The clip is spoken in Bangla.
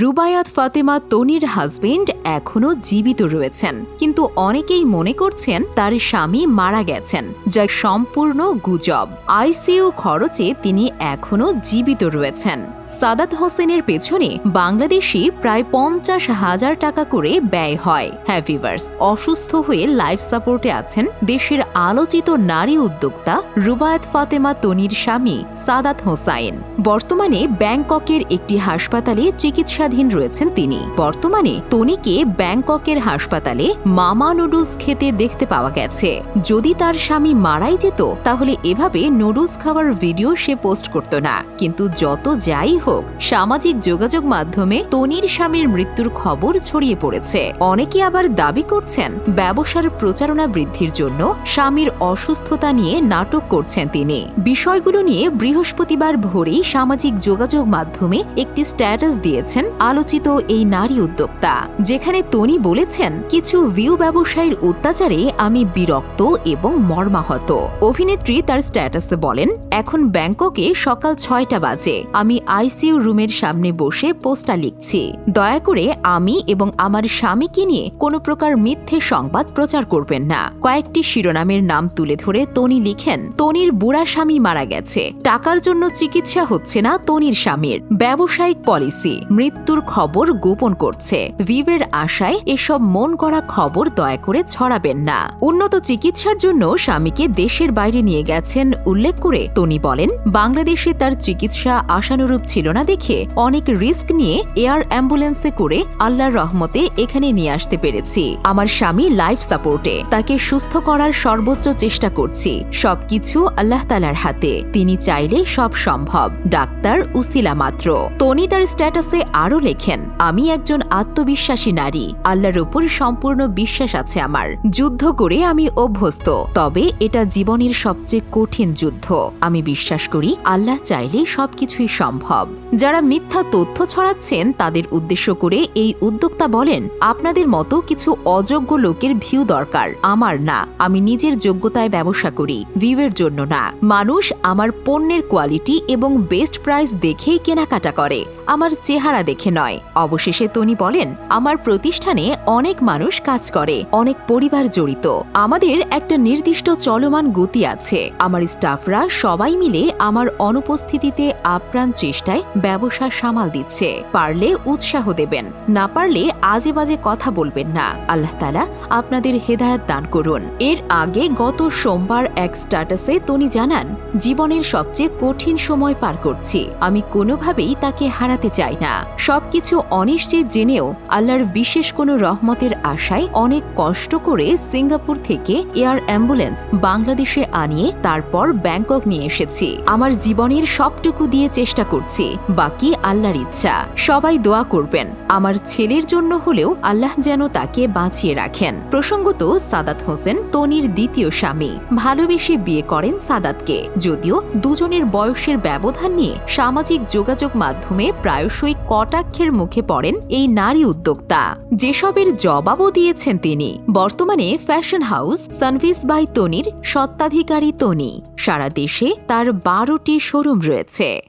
রুবায়াত ফাতেমা তনির হাজবেন্ড এখনও জীবিত রয়েছেন। কিন্তু অনেকেই মনে করছেন তার স্বামী মারা গেছেন, যা সম্পূর্ণ গুজব। আইসিইউ খরচে তিনি এখনও জীবিত রয়েছেন। সাদাত হোসেনের পেছনে বাংলাদেশি প্রায় পঞ্চাশ হাজার টাকা করে ব্যয় হয়। হ্যাভিভার্স অসুস্থ হয়ে লাইফ সাপোর্টে আছেন দেশের আলোচিত নারী উদ্যোক্তা রুবায়াত ফাতেমা তনির স্বামী সাদাত হোসাইন। বর্তমানে ব্যাংককের একটি হাসপাতালে চিকিৎসাধীন রয়েছেন তিনি। বর্তমানে তনিকে ব্যাংককের হাসপাতালে মামা নুডলস খেতে দেখতে পাওয়া গেছে। যদি তার স্বামী মারাই যেত, তাহলে এভাবে নুডলস খাওয়ার ভিডিও সে পোস্ট করত না। কিন্তু যত যাই হোক, সামাজিক যোগাযোগ মাধ্যমে তনির স্বামীর মৃত্যুর খবর ছড়িয়ে পড়েছে। অনেকে আবার দাবি করছেন, ব্যবসার প্রচারণা বৃদ্ধির জন্য স্বামীর অসুস্থতা নিয়ে নাটক করছেন তিনি। বিষয়গুলো নিয়ে বৃহস্পতিবার ভোরেই সামাজিক যোগাযোগ মাধ্যমে একটি স্ট্যাটাস দিয়েছেন আলোচিত এই নারী উদ্যোক্তা, যেখানে তনি বলেছেন, কিছু ভিউ ব্যবসায়ীর অত্যাচারে আমি বিরক্ত এবং মর্মাহত। অভিনেত্রী তার স্ট্যাটাসে বলেন, এখন ব্যাংককে সকাল ছয়টা বাজে, আমি আইসিইউ রুমের সামনে বসে পোস্টা লিখছি। দয়া করে আমি এবং আমার স্বামীকে নিয়ে কোনো প্রকার মিথ্যে সংবাদ প্রচার করবেন না। কয়েকটি শিরোনামের নাম তুলে ধরে তনি লিখেন, তনির বুড়া স্বামী মারা গেছে, টাকার জন্য চিকিৎসা হচ্ছে না তনির স্বামীর। ব্যবসায়িক পলিসি। মৃত্যুর খবর গোপন করছে। ভিভের আশায় এসব মন করা খবর দয়া করে ছড়াবেন না। উন্নত চিকিৎসার জন্য স্বামীকে দেশের বাইরে নিয়ে গেছেন উল্লেখ করে তনি বলেন, বাংলাদেশে তার চিকিৎসা আশানুরূপ ছিল না দেখে অনেক রিস্ক নিয়ে এয়ার অ্যাম্বুলেন্সে করে আল্লাহর রহমতে এখানে নিয়ে আসতে পেরেছি। আমার স্বামী লাইফ সাপোর্টে। তাকে সুস্থ করার সর্বোচ্চ চেষ্টা করছি। সবকিছু আল্লাহ তালার হাতে। তিনি চাইলে সব সম্ভব। ডাক্তার উসিলা মাত্র। তনি তার স্ট্যাটাসে আরও লেখেন, আমি একজন আত্মবিশ্বাসী নারী, আল্লাহর উপর সম্পূর্ণ বিশ্বাস আছে আমার। যুদ্ধ করে আমি অভ্যস্ত, তবে এটা জীবনের সবচেয়ে কঠিন যুদ্ধ। আমি বিশ্বাস করি আল্লাহ চাইলে সবকিছুই সম্ভব। যারা মিথ্যা তথ্য ছড়াচ্ছেন তাদের উদ্দেশ্য করে এই উদ্যোক্তা বলেন, আপনাদের মতো কিছু অযোগ্য লোকের ভিউ দরকার। আমার না, আমি নিজের যোগ্যতায় ব্যবসা করি, ভিউয়ের জন্য না। মানুষ আমার পণ্যের কোয়ালিটি এবং বেস্ট প্রাইস দেখেই কেনাকাটা করে, আমার চেহারা দেখে নয়। অবশেষে তনি বলেন, আমার প্রতিষ্ঠানে অনেক মানুষ কাজ করে, অনেক পরিবার জড়িত। আমাদের একটা নির্দিষ্ট চলমান গতি আছে। আমার স্টাফরা সবাই মিলে আমার অনুপস্থিতিতে আপ্রাণ চেষ্টায় ব্যবসা সামাল দিচ্ছে। পারলে উৎসাহ দেবেন। না পারলে আজে বাজে কথা বলবেন না। আল্লাহ তালা আপনাদের হেদায়ত দান করুন। এর আগে গত সোমবার এক স্ট্যাটাসে তনি জানান, জীবনের সবচেয়ে কঠিন সময় পার করছি। আমি কোনোভাবেই তাকে হারাতে চাই না। সবকিছু অনিশ্চিত জেনেও আল্লাহর বিশেষ কোনো রহমতের আশায় অনেক কষ্ট করে সিঙ্গাপুর থেকে এয়ার অ্যাম্বুলেন্স বাংলাদেশে আনিয়ে তারপর ব্যাংকক নিয়ে এসেছি। আমার জীবনের সবটুকু দিয়ে চেষ্টা করছি। বাকি আল্লাহর ইচ্ছা। সবাই দোয়া করবেন। আমার ছেলের জন্য হলেও আল্লাহ যেন তাকে বাঁচিয়ে রাখেন। প্রসঙ্গত, সাদাত হোসেন তনির দ্বিতীয় স্বামী। ভালোবেসে বিয়ে করেন সাদাতকে। যদিও দুজনের বয়সের ব্যবধান নিয়ে সামাজিক যোগাযোগ মাধ্যমে প্রায়শই কটাক্ষের মুখে পড়েন এই নারী উদ্যোক্তা। যেসবের জবাবও দিয়েছেন তিনি। বর্তমানে ফ্যাশন হাউস সানভিস বাই তনির সত্ত্বাধিকারী তনি। সারা দেশে তার বারোটি শোরুম রয়েছে।